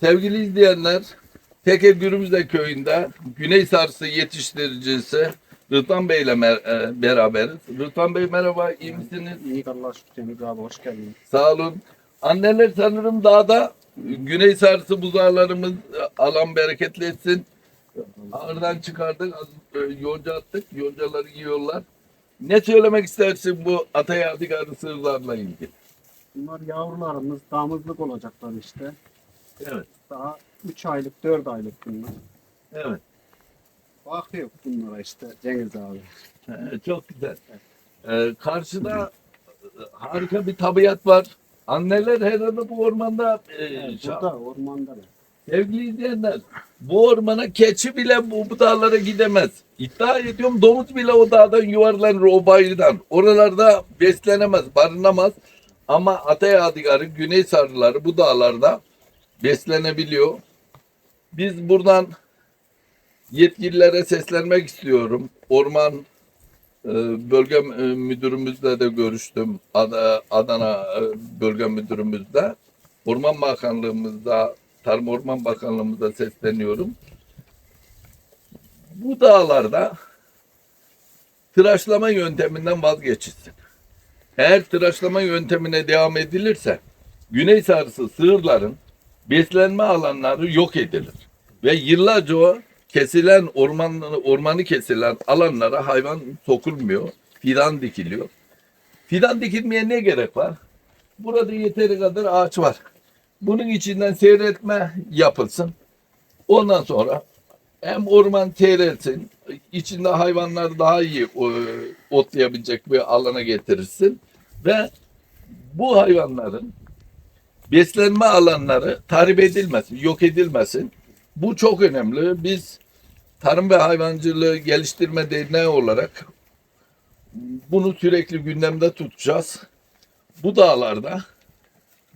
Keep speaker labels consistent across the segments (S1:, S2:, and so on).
S1: Sevgili izleyenler, Teke Gürümüzde köyünde Güney Sarısı yetiştiricisi Rıdvan Bey ile mer- e, beraberiz. Rıdvan Bey merhaba, iyi misiniz?
S2: İyi Allah şükür Cengiz abi hoş geldin.
S1: Sağ olun. Anneler sanırım dağda Güney Sarısı buzağlarımız e, alan bereketli etsin. Ağırdan çıkardık, az, e, yonca attık, yoncaları yiyorlar. Ne söylemek istersin bu Atay Adigarı sığırlarla ilgili?
S2: Bunlar yavrularımız damızlık olacaklar işte.
S1: Evet,
S2: Daha 3 aylık 4 aylık bunlar.
S1: evet.
S2: Bakıyor bunlara işte Cengiz abi.
S1: Ee, Çok güzel. Ee, karşıda e, harika bir tabiat var. Anneler herhalde bu ormanda e,
S2: Evet,
S1: şa-
S2: burada ormanda da.
S1: sevgili izleyenler bu ormana keçi bile bu, bu dağlara gidemez. İddia ediyorum domuz bile o dağdan yuvarlanır o bayırdan. Oralarda beslenemez, barınamaz. Ama Atay Adigarı, Güney Sarıları bu dağlarda beslenebiliyor. Biz buradan yetkililere seslenmek istiyorum. Orman e, bölge e, müdürümüzle de görüştüm. Ad- Adana e, bölge müdürümüzle. Orman Bakanlığımızda, Tarım Orman Bakanlığımıza sesleniyorum. Bu dağlarda tıraşlama yönteminden vazgeçilsin. Eğer tıraşlama yöntemine devam edilirse güney sarısı sığırların beslenme alanları yok edilir. Ve yıllarca o kesilen orman, ormanı kesilen alanlara hayvan sokulmuyor. Fidan dikiliyor. Fidan dikilmeye ne gerek var? Burada yeteri kadar ağaç var. Bunun içinden seyretme yapılsın. Ondan sonra hem orman seyretsin, içinde hayvanlar daha iyi e, otlayabilecek bir alana getirirsin ve bu hayvanların beslenme alanları tahrip edilmesin, yok edilmesin. Bu çok önemli. Biz Tarım ve Hayvancılığı Geliştirme Derneği olarak bunu sürekli gündemde tutacağız. Bu dağlarda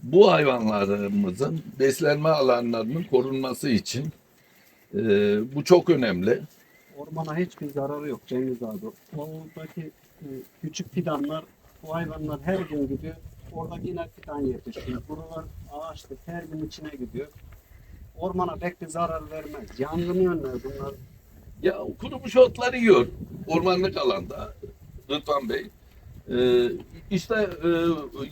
S1: bu hayvanlarımızın beslenme alanlarının korunması için e, bu çok önemli.
S2: Ormana hiçbir zararı yok Cengiz abi. Oradaki e, küçük fidanlar bu hayvanlar her gün gidiyor. Orada yine fidan yetişiyor. Buralar ağaçlı her gün içine gidiyor. Ormana pek bir zarar vermez. Yangını önler bunlar.
S1: Ya kurumuş otları yiyor ormanlık alanda Rıdvan Bey. E, işte e,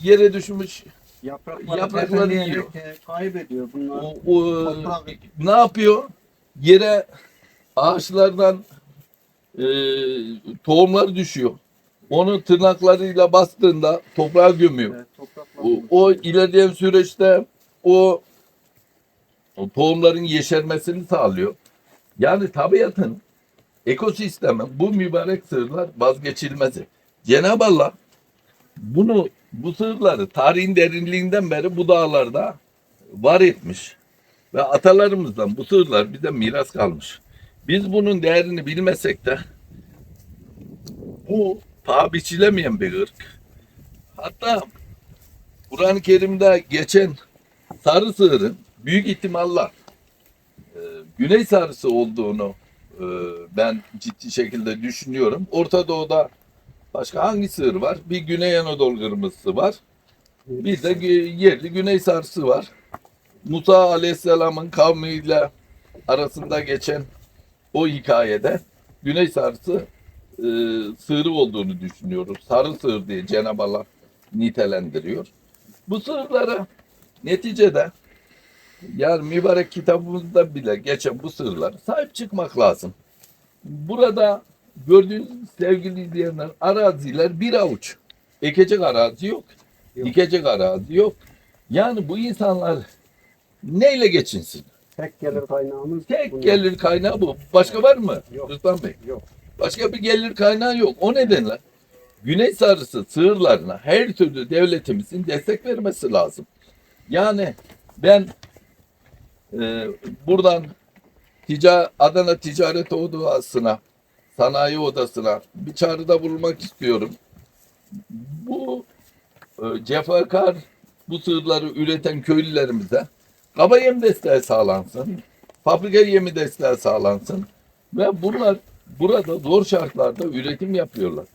S1: yere düşmüş
S2: Yaprakları,
S1: Yaprakları yiyor.
S2: e, kaybediyor bunlar.
S1: o, o-
S2: Toprak.
S1: ne yapıyor? Yere ağaçlardan e, tohumlar düşüyor. Onu tırnaklarıyla bastığında toprağa gömüyor.
S2: e, topraklar
S1: O, o ilerleyen süreçte o, o tohumların yeşermesini sağlıyor. Yani tabiatın ekosistemin bu mübarek sığırlar vazgeçilmezi. Cenab-ı Allah bunu bu sığırları tarihin derinliğinden beri bu dağlarda var etmiş. Ve atalarımızdan bu sığırlar bize miras kalmış. Biz bunun değerini bilmesek de bu paha biçilemeyen bir ırk. Hatta Kur'an-ı Kerim'de geçen sarı sığırın büyük ihtimalle e, güney sarısı olduğunu e, ben ciddi şekilde düşünüyorum. Orta Doğu'da başka hangi sığır var? Bir Güney Anadolu kırmızısı var. Bir de yerli güney sarısı var. Musa Aleyhisselam'ın kavmiyle arasında geçen o hikayede güney sarısı e, sığırı olduğunu düşünüyoruz. Sarı sığır diye Cenab-ı Allah nitelendiriyor. Bu sığırlara neticede yani mübarek kitabımızda bile geçen bu sığırlara sahip çıkmak lazım. Burada gördüğünüz sevgili izleyenler araziler bir avuç. Ekecek arazi yok.
S2: Yok.
S1: Dikecek arazi yok. Yani bu insanlar neyle geçinsin?
S2: Tek gelir kaynağımız
S1: Tek
S2: bunlar.
S1: gelir kaynağı bu. Başka var mı?
S2: Yok.
S1: Rıdvan Bey.
S2: Yok.
S1: Başka bir gelir kaynağı yok. O nedenle Güney Sarısı sığırlarına her türlü devletimizin destek vermesi lazım. Yani ben e, buradan tica Adana Ticaret Odası'na, Sanayi Odası'na bir çağrıda bulunmak istiyorum. Bu e, cefakar bu sığırları üreten köylülerimize kaba yem desteği sağlansın, fabrika yemi desteği sağlansın ve bunlar burada zor şartlarda üretim yapıyorlar.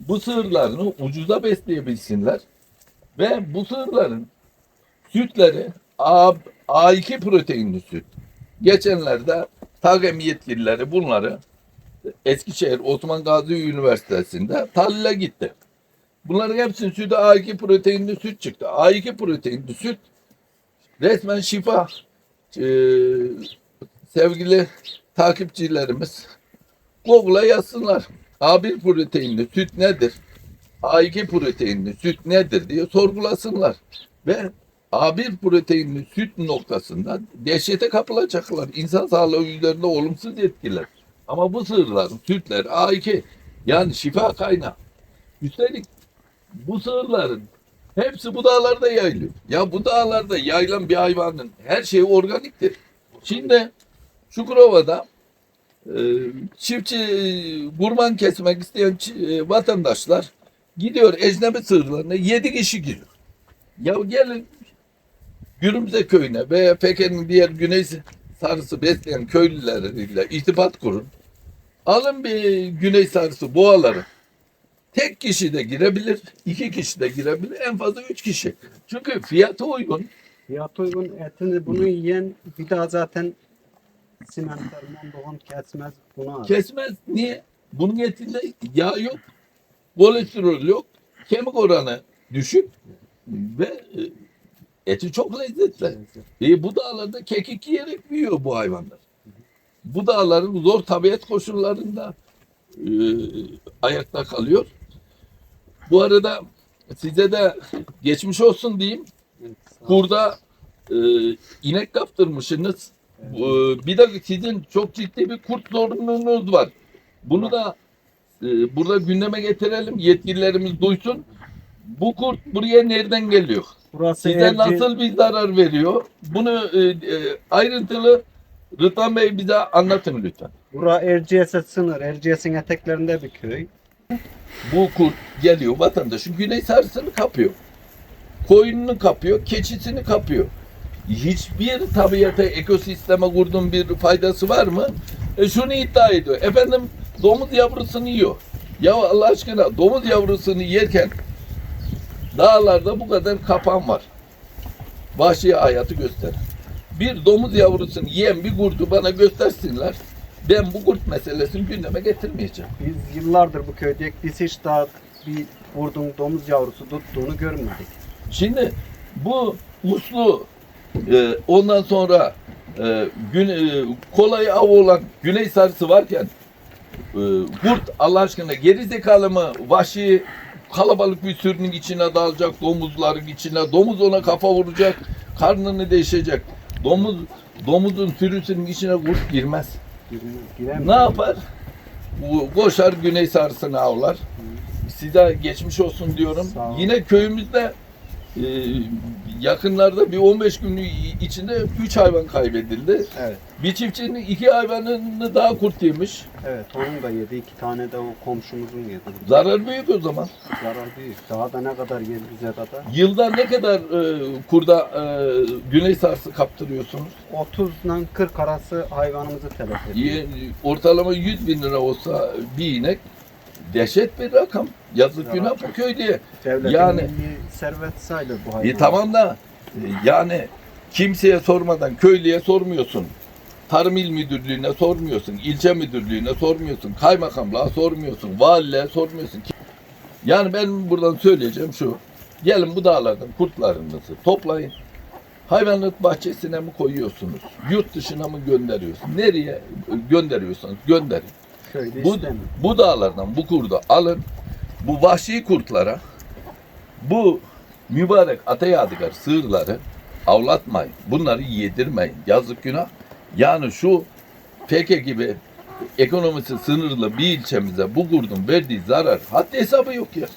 S1: Bu sığırlarını ucuza besleyebilsinler ve bu sığırların sütleri ab, A2 proteinli süt. Geçenlerde TAGEM yetkilileri bunları Eskişehir Osman Gazi Üniversitesi'nde tahlile gitti. Bunların hepsinin sütü A2 proteinli süt çıktı. A2 proteinli süt resmen şifa. Ee, sevgili takipçilerimiz Google'a yazsınlar. A1 proteinli süt nedir? A2 proteinli süt nedir diye sorgulasınlar. Ve A1 proteinli süt noktasında dehşete kapılacaklar. İnsan sağlığı üzerinde olumsuz etkiler. Ama bu sığırların sütler A2 yani şifa kaynağı. Üstelik bu sığırların hepsi bu dağlarda yayılıyor. Ya bu dağlarda yayılan bir hayvanın her şeyi organiktir. Şimdi Çukurova'da çiftçi e, kurban kesmek isteyen e, vatandaşlar gidiyor ecnebi sığırlarına yedi kişi giriyor. Ya gelin Gürümze köyüne veya Peken'in diğer güney sarısı besleyen köylüleriyle irtibat kurun. Alın bir güney sarısı boğaları. Tek kişi de girebilir, iki kişi de girebilir, en fazla üç kişi. Çünkü fiyatı uygun.
S2: Fiyat uygun etini bunu yiyen bir daha zaten simenter, mondoğun kesmez bunu arar.
S1: Kesmez. Niye? Bunun etinde yağ yok, kolesterol yok, kemik oranı düşük ve e, eti çok lezzetli. E, bu dağlarda kekik yiyerek büyüyor bu hayvanlar. Bu dağların zor tabiat koşullarında e, ayakta kalıyor. Bu arada size de geçmiş olsun diyeyim. Burada e, inek kaptırmışsınız. E, bir de sizin çok ciddi bir kurt sorununuz var. Bunu da e, burada gündeme getirelim. Yetkililerimiz duysun. Bu kurt buraya nereden geliyor?
S2: Burası
S1: Size
S2: Erci-
S1: nasıl bir zarar veriyor? Bunu e, e, ayrıntılı Rıdvan Bey bize anlatın lütfen.
S2: Bura Erciyes'e sınır. Erciyes'in eteklerinde bir köy.
S1: Bu kurt geliyor vatandaşın güney sarısını kapıyor. Koyununu kapıyor, keçisini kapıyor. Hiçbir tabiata, ekosisteme kurduğun bir faydası var mı? E şunu iddia ediyor. Efendim domuz yavrusunu yiyor. Ya Allah aşkına domuz yavrusunu yerken dağlarda bu kadar kapan var. Vahşi hayatı göster. Bir domuz yavrusunu yiyen bir kurdu bana göstersinler. Ben bu kurt meselesini gündeme getirmeyeceğim.
S2: Biz yıllardır bu köydeyik. Biz hiç daha bir vurdum domuz yavrusu tuttuğunu görmedik.
S1: Şimdi bu muslu e, ondan sonra e, gün, e, kolay av olan güney sarısı varken e, kurt Allah aşkına geri zekalı mı vahşi kalabalık bir sürünün içine dalacak domuzların içine domuz ona kafa vuracak karnını deşecek domuz domuzun sürüsünün içine kurt girmez.
S2: Giremez.
S1: Ne yapar? Koşar güney sarısını avlar. Size geçmiş olsun diyorum. Yine köyümüzde e, yakınlarda bir 15 gün içinde 3 hayvan kaybedildi.
S2: Evet.
S1: Bir çiftçinin iki hayvanını daha kurt yemiş.
S2: Evet onun da yedi. iki tane de o komşumuzun yedi.
S1: Zarar büyük o zaman.
S2: Zarar büyük. Daha da ne kadar yer bize kadar?
S1: Yılda ne kadar e, kurda e, güney sarısı kaptırıyorsunuz?
S2: 30 ile 40 arası hayvanımızı telef ediyor.
S1: Ortalama 100 bin lira olsa bir inek dehşet bir rakam. Yazık
S2: Ya.
S1: günah bu köylüye.
S2: Devletin
S1: Yani-
S2: servet sayılır bu hayvan.
S1: E tamam da e, yani kimseye sormadan köylüye sormuyorsun. Tarım İl Müdürlüğü'ne sormuyorsun, ilçe müdürlüğüne sormuyorsun, kaymakamlığa sormuyorsun, valiliğe sormuyorsun. Yani ben buradan söyleyeceğim şu. Gelin bu dağlardan kurtlarınızı toplayın. Hayvanat bahçesine mi koyuyorsunuz? Yurt dışına mı gönderiyorsunuz? Nereye gönderiyorsanız gönderin.
S2: Köyde
S1: Bu, bu dağlardan bu kurdu alın. Bu vahşi kurtlara bu mübarek ata yadigar sığırları avlatmayın. Bunları yedirmeyin. Yazık günah. Yani şu Peke gibi ekonomisi sınırlı bir ilçemize bu kurdun verdiği zarar haddi hesabı yok ya.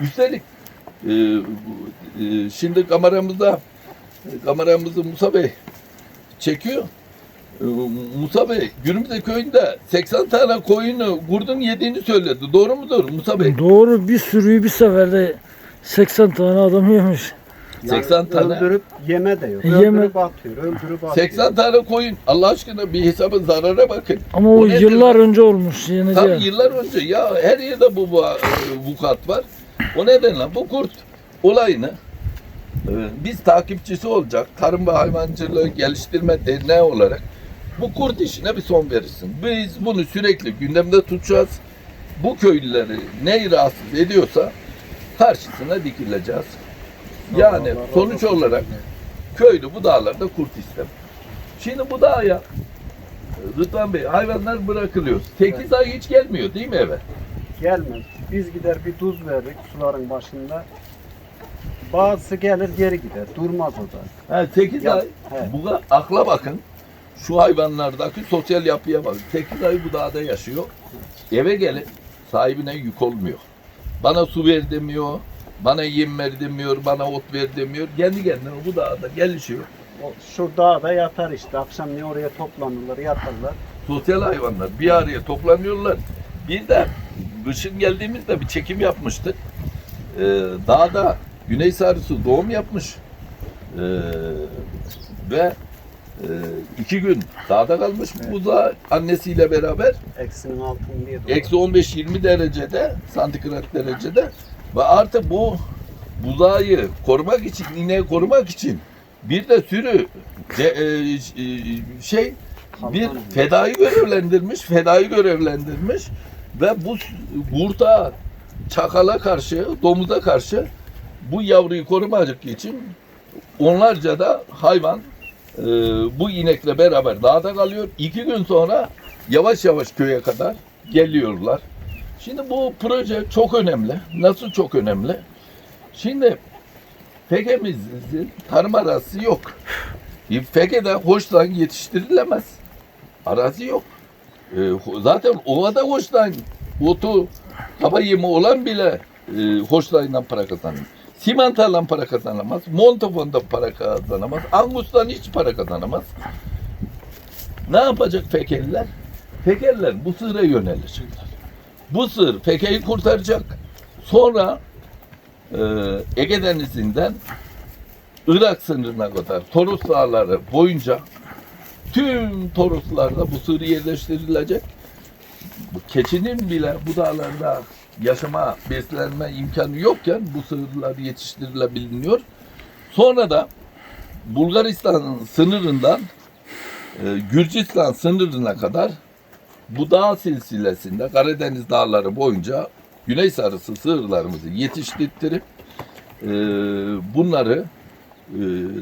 S1: Üstelik e, e, şimdi kameramızda kameramızı Musa Bey çekiyor. Ee, Musa Bey, Gürümüze köyünde 80 tane koyunu kurdun yediğini söyledi. Doğru mudur Musa Bey?
S3: Doğru bir sürüyü bir seferde 80 tane adam yemiş.
S1: 80 tane.
S2: Öldürüp yeme de yok.
S3: Yeme.
S2: Öldürüp atıyor. Öldürüp atıyor.
S1: 80 tane koyun. Allah aşkına bir hesaba zarara bakın.
S3: Ama
S1: Bu
S3: o
S1: nedir
S3: yıllar önce olmuş yeni
S1: Tabii
S3: değil.
S1: yıllar önce ya her yerde bu va- vukuat var. O nedenle bu kurt olayını Ee, Biz takipçisi olacak. Tarım ve Hayvancılığı Geliştirme Derneği olarak bu kurt işine bir son verirsin. Biz bunu sürekli gündemde tutacağız. Bu köylüleri ne rahatsız ediyorsa karşısına dikileceğiz. Yani sonuç olarak köylü bu dağlarda kurt istemez. Şimdi bu dağa Rıdvan Bey hayvanlar bırakılıyor. 8 ay hiç gelmiyor değil mi eve?
S2: Gelmez. Biz gider bir tuz verdik suların başında. Bazısı gelir geri gider. Durmaz o da.
S1: Ha, 8
S2: Ya,
S1: ay.
S2: he.
S1: Bu akla bakın. Şu hayvanlardaki sosyal yapıya bakın. 8 ay bu dağda yaşıyor. Eve gelip sahibine yük olmuyor. Bana su ver demiyor. Bana yem ver demiyor. Bana ot ver demiyor. Kendi kendine bu dağda gelişiyor.
S2: O, şu dağda yatar işte. Akşam ne oraya toplanırlar, yatarlar.
S1: Sosyal hayvanlar bir araya toplanıyorlar. Bir de kışın geldiğimizde bir çekim yapmıştık. Ee, dağda güney sarısı doğum yapmış. Ee, ve e, iki gün dağda kalmış. Bu da annesiyle beraber
S2: Eksinin
S1: eksi 15-20 derecede santigrat derecede. Ve artık bu buzağı korumak için ineği korumak için bir de sürü ce- e, e, şey bir fedai görevlendirmiş, fedai görevlendirmiş. Ve bu kurta, çakala karşı, domuza karşı bu yavruyu korumak için onlarca da hayvan e, bu inekle beraber dağda kalıyor. İki gün sonra yavaş yavaş köye kadar geliyorlar. Şimdi bu proje çok önemli. Nasıl çok önemli? Şimdi Feke'mizin tarım arazisi yok. Feke'de hoşlan yetiştirilemez. Arazi yok. E, zaten ovada hoşlan otu kaba yemi olan bile e, hoşlayla para kazanır. Simental'dan para kazanamaz. Montofon'dan para kazanamaz. Angus'tan hiç para kazanamaz. Ne yapacak Fekeliler? Fekeliler bu sığıra yönelecekler. Bu sığır Feke'yi kurtaracak. Sonra e, Ege Denizi'nden Irak sınırına kadar Toros Dağları boyunca tüm Toroslarda bu sığır yerleştirilecek. Keçinin bile bu dağlarda yaşama, beslenme imkanı yokken bu sığırlar yetiştirilebiliyor. Sonra da Bulgaristan'ın sınırından e, Gürcistan sınırına kadar bu dağ silsilesinde Karadeniz dağları boyunca güney sarısı sığırlarımızı yetiştirip e, bunları e,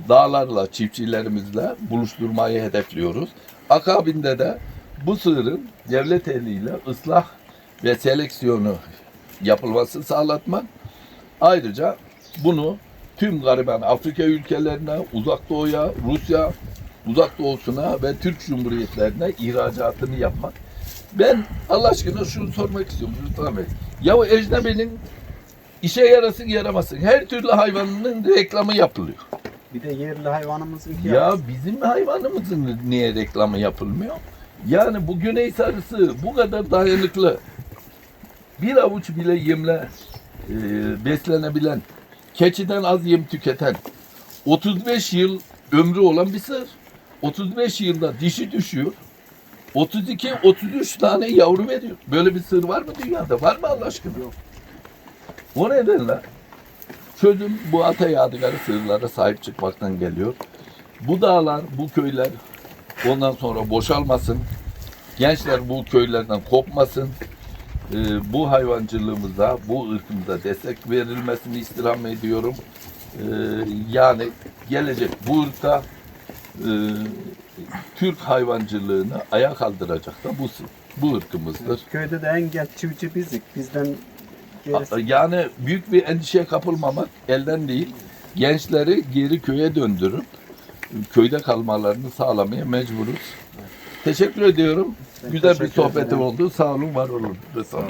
S1: dağlarla, çiftçilerimizle buluşturmayı hedefliyoruz. Akabinde de bu sığırın devlet eliyle ıslah ve seleksiyonu yapılması sağlatmak. Ayrıca bunu tüm gariban Afrika ülkelerine, Uzak Doğu'ya, Rusya, Uzak Doğu'suna ve Türk Cumhuriyetlerine ihracatını yapmak. Ben Allah aşkına şunu sormak istiyorum Lütfen Bey. Ya o ecnebenin işe yarasın yaramasın. Her türlü hayvanının reklamı yapılıyor.
S2: Bir de yerli hayvanımızın ki
S1: Ya bizim hayvanımızın niye reklamı yapılmıyor? Yani bu güney sarısı bu kadar dayanıklı. Bir avuç bile yemle e, beslenebilen, keçiden az yem tüketen, 35 yıl ömrü olan bir sığır. 35 yılda dişi düşüyor. 32-33 tane yavru veriyor. Böyle bir sığır var mı dünyada? Var mı Allah aşkına?
S2: Yok.
S1: O nedenle çözüm bu ata yadigarı sığırlara sahip çıkmaktan geliyor. Bu dağlar, bu köyler ondan sonra boşalmasın. Gençler bu köylerden kopmasın. Ee, bu hayvancılığımıza, bu ırkımıza destek verilmesini istirham ediyorum. Ee, yani gelecek bu ırka e, Türk hayvancılığını ayağa kaldıracak da bu bu ırkımızdır.
S2: köyde de en genç çiftçi bizik. Bizden gerisi
S1: Yani büyük bir endişeye kapılmamak elden değil. Gençleri geri köye döndürüp köyde kalmalarını sağlamaya mecburuz. Teşekkür ediyorum. Güzel bir sohbetim oldu. Sağ olun, var olun. Lütfen.